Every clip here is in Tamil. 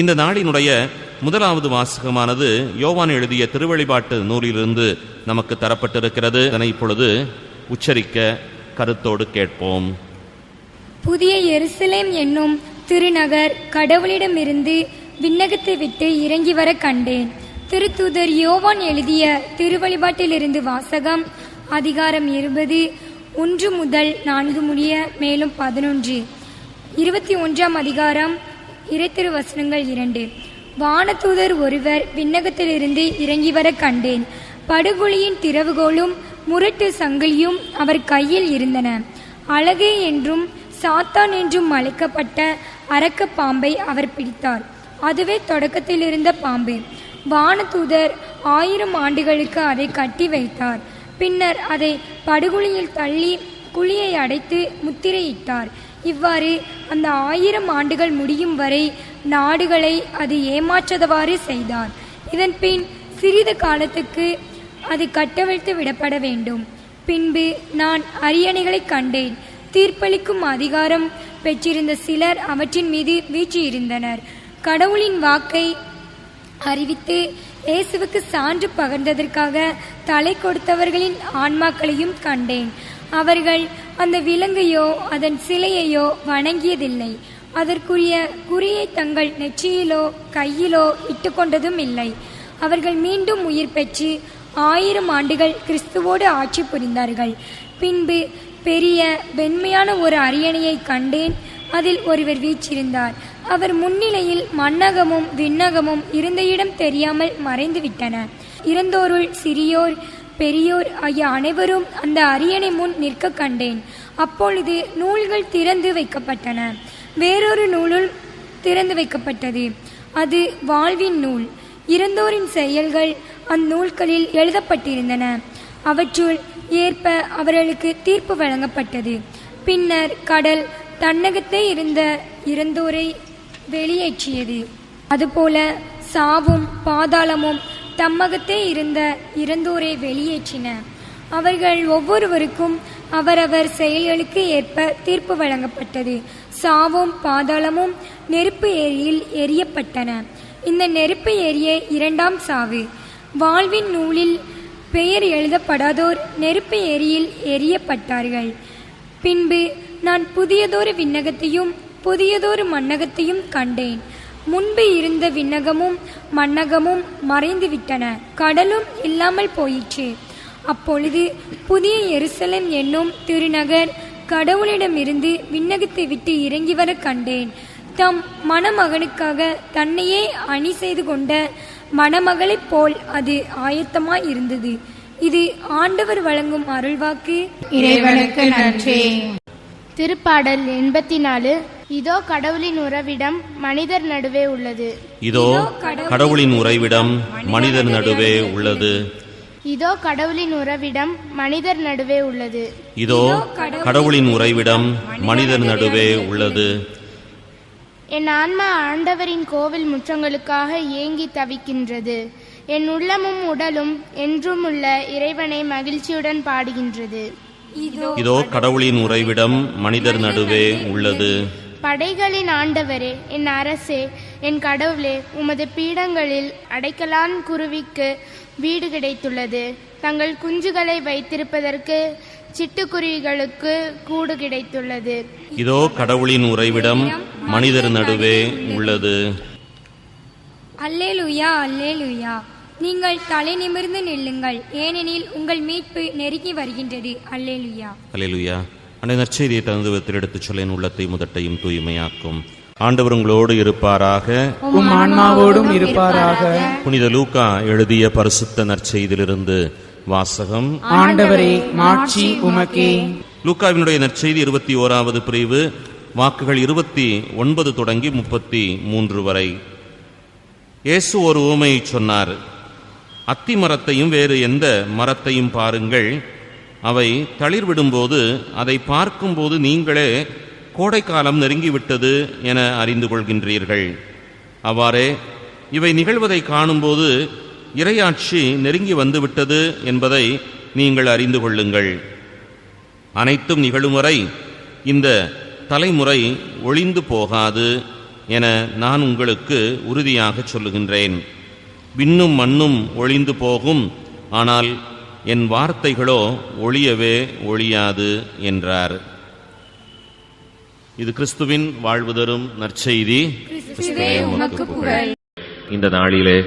இந்த நாளினுடைய முதலாவது வாசகமானது யோவான் எழுதிய திருவழிபாட்டு நூலிலிருந்து நமக்கு தரப்பட்டிருக்கிறது. அதனை இப்பொழுது உச்சரிக்க கருத்தோடு கேட்போம். புதிய எருசலேம் என்னும் திருநகர் கடவுளிடமிருந்து விண்ணகத்தை விட்டு இறங்கி வர கண்டேன். திருத்தூதர் யோவான் எழுதிய திருவழிபாட்டிலிருந்து வாசகம் அதிகாரம் இருபது ஒன்று முதல் நான்கு முடிய மேலும் பதினொன்று. இருபத்தி ஒன்றாம் அதிகாரம் இறைத்திரு வசனங்கள் இரண்டு. வானதூதர் ஒருவர் விண்ணகத்திலிருந்து இறங்கி வர கண்டேன். படுகொலியின் திறவுகோலும் முரட்டு சங்கிலியும் அவர் கையில் இருந்தன. அழகே என்றும் சாத்தான் என்றும் அழைக்கப்பட்ட அரக்க பாம்பை அவர் பிடித்தார். அதுவே தொடக்கத்தில் இருந்த பாம்பு. வானதூதர் ஆயிரம் ஆண்டுகளுக்கு அதை கட்டி வைத்தார். பின்னர் அதை படுகுழியில் தள்ளி குழியை அடைத்து முத்திரையிட்டார். இவ்வாறு அந்த ஆயிரம் ஆண்டுகள் முடியும் வரை நாடுகளை அது ஏமாற்றதவாறு செய்தார் இதன் பின் சிறிது காலத்துக்கு அது கட்டவிழ்த்து விடப்பட வேண்டும். பின்பு நான் அரியணைகளை கண்டேன். தீர்ப்பளிக்கும் அதிகாரம் பெற்றிருந்த சிலர் அவற்றின் மீது வீற்றிருந்தனர் கடவுளின் வாக்கை அறிவித்து இயேசுவுக்கு சான்று பகர்ந்ததற்காக தலை கொடுத்தவர்களின் ஆன்மாக்களையும் கண்டேன். அவர்கள் அந்த விலங்கையோ அதன் சிலையையோ வணங்கியதில்லை. அதற்குரிய குறியை தங்கள் நெற்றியிலோ கையிலோ இட்டுக்கொண்டதும் இல்லை. அவர்கள் மீண்டும் உயிர் பெற்று ஆயிரம் ஆண்டுகள் கிறிஸ்துவோடு ஆட்சி புரிந்தார்கள். பின்பு பெரிய வெண்மையான ஒரு அரியணையை கண்டேன். அதில் ஒருவர் வீச்சிருந்தார் அவர் முன்னிலையில் மன்னகமும் விண்ணகமும் இருந்த இடம் தெரியாமல் மறைந்து விட்டன இறந்தோருள் சிறியோர் பெரியோர் ஆகிய அனைவரும் அந்த அரியணை முன் நிற்க கண்டேன். அப்பொழுது நூல்கள் திறந்து வைக்கப்பட்டன. வேறொரு நூலுள் திறந்து வைக்கப்பட்டது. அது வாழ்வின் நூல். இறந்தோரின் செயல்கள் அந்நூல்களில் எழுதப்பட்டிருந்தன. அவற்றுள் ஏற்ப அவர்களுக்கு தீர்ப்பு வழங்கப்பட்டது. பின்னர் கடல் தன்னகத்தே இருந்த இறந்தோரை வெளியேற்றியது. அதுபோல சாவும் பாதாளமும் தம்மகத்தே இருந்த இறந்தோரை வெளியேற்றின. அவர்கள் ஒவ்வொருவருக்கும் அவரவர் செயல்களுக்கு ஏற்ப தீர்ப்பு வழங்கப்பட்டது. சாவும் பாதாளமும் நெருப்பு ஏரியில் எரியப்பட்டன. இந்த நெருப்பு ஏரிய இரண்டாம் சாவு. வாழ்வின் நூலில் பெயர் எழுதப்படாதோர் நெருப்பு ஏரியில் எரியப்பட்டார்கள். பின்பு நான் புதியதொரு விண்ணகத்தையும் புதியதொரு மன்னகத்தையும் கண்டேன். முன்பு இருந்த விண்ணகமும் மண்ணகமும் மறைந்து விட்டன கடலும் இல்லாமல் போயிற்று. அப்பொழுது புதிய எருசலேம் என்னும் திருநகர் கடவுளிடமிருந்து விண்ணகத்தை விட்டு இறங்கி வர கண்டேன். தம் மணமகனுக்காக தன்னையே அணி செய்து கொண்ட மணமகளைப் போல் அது ஆயத்தமாய் இருந்தது. இது ஆண்டவர் வழங்கும் அருள்வாக்கு. இறைவனுக்கு நன்றி. திருப்பாடல் எண்பத்தி நாலு இதோ கடவுளின் உறவிடம் மனிதர் நடுவே உள்ளது. இதோ கடவுளின் உறைவிடம் மனிதர் நடுவே உள்ளது. இதோ கடவுளின் உறவிடம் மனிதர் நடுவே உள்ளது. இதோ கடவுளின் உறைவிடம் மனிதர் நடுவே உள்ளது. என் ஆன்மா ஆண்டவரின் கோவில் முற்றங்களுக்காக ஏங்கி தவிக்கின்றது. என் உள்ளமும் உடலும் என்றும் உள்ள இறைவனை மகிழ்ச்சியுடன் பாடுகின்றது. இதோ கடவுளின் உறைவிடம் மனிதர் நடுவே உள்ளது. படைகளின் ஆண்டவரே என் அரசே என் கடவுளே உமது பீடங்களில் அடைக்கலான் குருவிக்கு வீடு கிடைத்துள்ளது. தங்கள் குஞ்சுகளை வைத்திருப்பதற்கு சிட்டுக்குருவிகளுக்கு கூடு கிடைத்துள்ளது. இதோ கடவுளின் உறைவிடம் மனிதர் நடுவே உள்ளது. அல்லேலுயா அல்லேலுயா. நீங்கள் தலை நிமிர்ந்து நில்லுங்கள். ஏனெனில் உங்கள் மீட்பு நெருங்கி வருகின்றது. அல்லேலுயா. அல்லேலூயா. அன்னை நற்செய்தியை தந்து எடுத்துச் சொல்ல என் உள்ளத்தை முதட்டையும் தூய்மையாக்கும். ஆண்டவர் உங்களோடு இருப்பாராக. உம் ஆன்மாவோடும் இருப்பாராக. புனித லூக்கா எழுதிய பரிசுத்த நற்செய்தியிலிருந்து வாசகம். ஆண்டவரே மாட்சி உமக்கே. லூக்காவினுடைய நற்செய்தி இருபத்தி ஓராவது பிரிவு வாக்குகள் இருபத்தி ஒன்பது தொடங்கி முப்பத்தி மூன்று வரை. இயேசு ஒரு ஊமையை சொன்னார் அத்தி மரத்தையும் வேறு எந்த மரத்தையும் பாருங்கள் அவை தளிர்விடும்போது அதை பார்க்கும்போது நீங்களே கோடைக்காலம் நெருங்கிவிட்டது என அறிந்து கொள்கின்றீர்கள். அவ்வாறே இவை நிகழ்வதை காணும்போது இறையாட்சி நெருங்கி வந்துவிட்டது என்பதை நீங்கள் அறிந்து கொள்ளுங்கள். அனைத்தும் நிகழும் வரை இந்த தலைமுறை ஒளிந்து போகாது என நான் உங்களுக்கு உறுதியாக சொல்லுகின்றேன். விண்ணும் மண்ணும் ஒளிந்து போகும் ஆனால் என் வார்த்தைகளோ ஒளியவே ஒளியாது என்றார். இது கிறிஸ்துவின் வாழ்வு தரும் நற்செய்தி. கிறிஸ்துவே உமக்கு புகழ். இந்த நாளிலே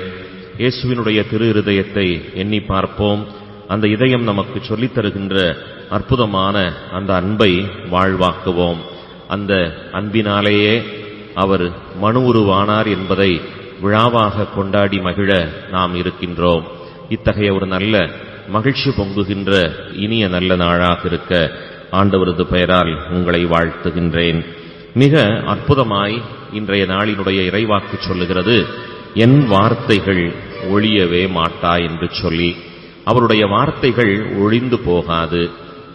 இயேசுவினுடைய திரு இருதயத்தை எண்ணி பார்ப்போம். அந்த இதயம் நமக்கு சொல்லித் தருகின்ற அற்புதமான அந்த அன்பை வாழ்வாக்குவோம். அந்த அன்பினாலேயே அவர் மனு உருவானார் என்பதை விழாவாக கொண்டாடி மகிழ நாம் இருக்கின்றோம். இத்தகைய ஒரு நல்ல மகிழ்ச்சி பொங்குகின்ற இனிய நல்ல நாளாக இருக்க ஆண்டவரது பெயரால் உங்களை வாழ்த்துகின்றேன். மிக அற்புதமாய் இன்றைய நாளினுடைய இறைவாக்கு சொல்லுகிறது என் வார்த்தைகள் ஒழியவே மாட்டா என்று சொல்லி. அவருடைய வார்த்தைகள் ஒழிந்து போகாது.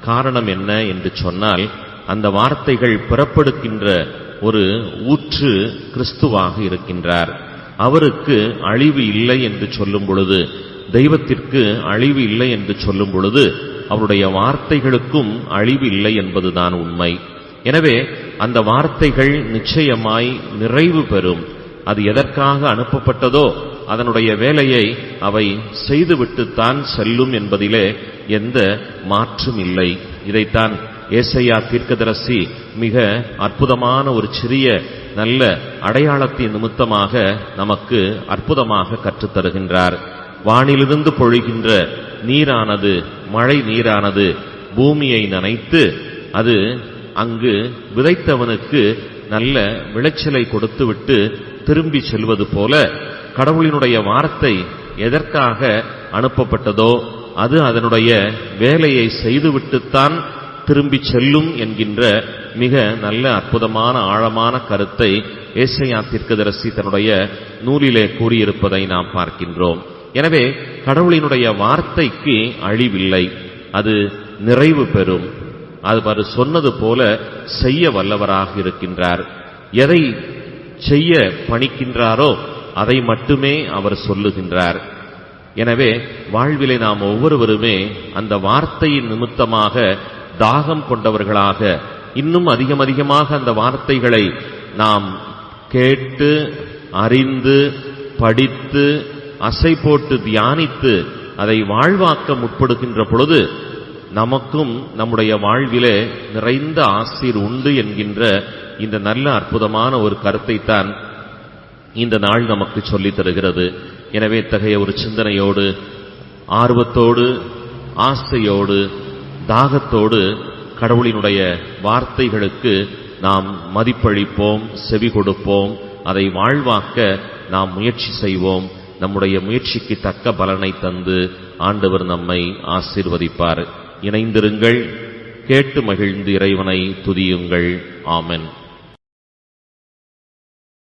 காரணம் என்ன என்று சொன்னால் அந்த வார்த்தைகள் பிறப்படுகின்ற ஒரு ஊற்று கிறிஸ்துவாக இருக்கின்றார். அவருக்கு அழிவு இல்லை என்று சொல்லும் பொழுது தெய்வத்திற்கு அழிவு இல்லை என்று சொல்லும் பொழுது அவருடைய வார்த்தைகளுக்கும் அழிவு இல்லை என்பதுதான் உண்மை. எனவே அந்த வார்த்தைகள் நிச்சயமாய் நிறைவு பெறும். அது எதற்காக அனுப்பப்பட்டதோ அதனுடைய வேலையை அவை செய்துவிட்டுத்தான் செல்லும் என்பதிலே எந்த மாற்றும் இல்லை. இதைத்தான் ஏசையா தீர்க்கதரசி மிக அற்புதமான ஒரு சிறிய நல்ல அடையாளத்தின் நிமித்தமாக நமக்கு அற்புதமாக கற்றுத்தருகின்றார். வானிலிருந்து பொழிகின்ற நீரானது மழை நீரானது பூமியை நனைத்து அது அங்கு விதைத்தவனுக்கு நல்ல விளைச்சலை கொடுத்துவிட்டு திரும்பி செல்வது போல கடவுளினுடைய வார்த்தை எதற்காக அனுப்பப்பட்டதோ அது அதனுடைய வேலையை செய்துவிட்டுத்தான் திரும்பி செல்லும் என்கின்ற மிக நல்ல அற்புதமான ஆழமான கருத்தை ஏசையா தீர்க்கதரசி தன்னுடைய நூலிலே கூறியிருப்பதை நாம் பார்க்கின்றோம். எனவே கடவுளினுடைய வார்த்தைக்கு அழிவில்லை. அது நிறைவு பெறும். அவர் சொன்னது போல செய்ய வல்லவராக இருக்கின்றார். எதை செய்ய பணிக்கின்றாரோ அதை மட்டுமே அவர் சொல்லுகின்றார். எனவே வாழ்விலே நாம் ஒவ்வொருவருமே அந்த வார்த்தையின் நிமித்தமாக தாகம் கொண்டவர்களாக இன்னும் அதிகம் அதிகமாக அந்த வார்த்தைகளை நாம் கேட்டு அறிந்து படித்து அசை போட்டு தியானித்து அதை வாழ்வாக்க முற்படுகின்ற பொழுது நமக்கும் நம்முடைய வாழ்விலே நிறைந்த ஆசிர் உண்டு என்கின்ற இந்த நல்ல அற்புதமான ஒரு கருத்தைத்தான் இந்த நாள் நமக்கு சொல்லித் தருகிறது. எனவே இத்தகைய ஒரு சிந்தனையோடு ஆர்வத்தோடு ஆசையோடு தாகத்தோடு கடவுளினுடைய வார்த்தைகளுக்கு நாம் மதிப்பளிப்போம் செவி கொடுப்போம் அதை வாழ்வாக்க நாம் முயற்சி செய்வோம். நம்முடைய முயற்சிக்கு தக்க பலனை தந்து ஆண்டவர் நம்மை ஆசீர்வதிப்பார். இணைந்திருங்கள். கேட்டு மகிழ்ந்து இறைவனை துதியுங்கள். ஆமென்.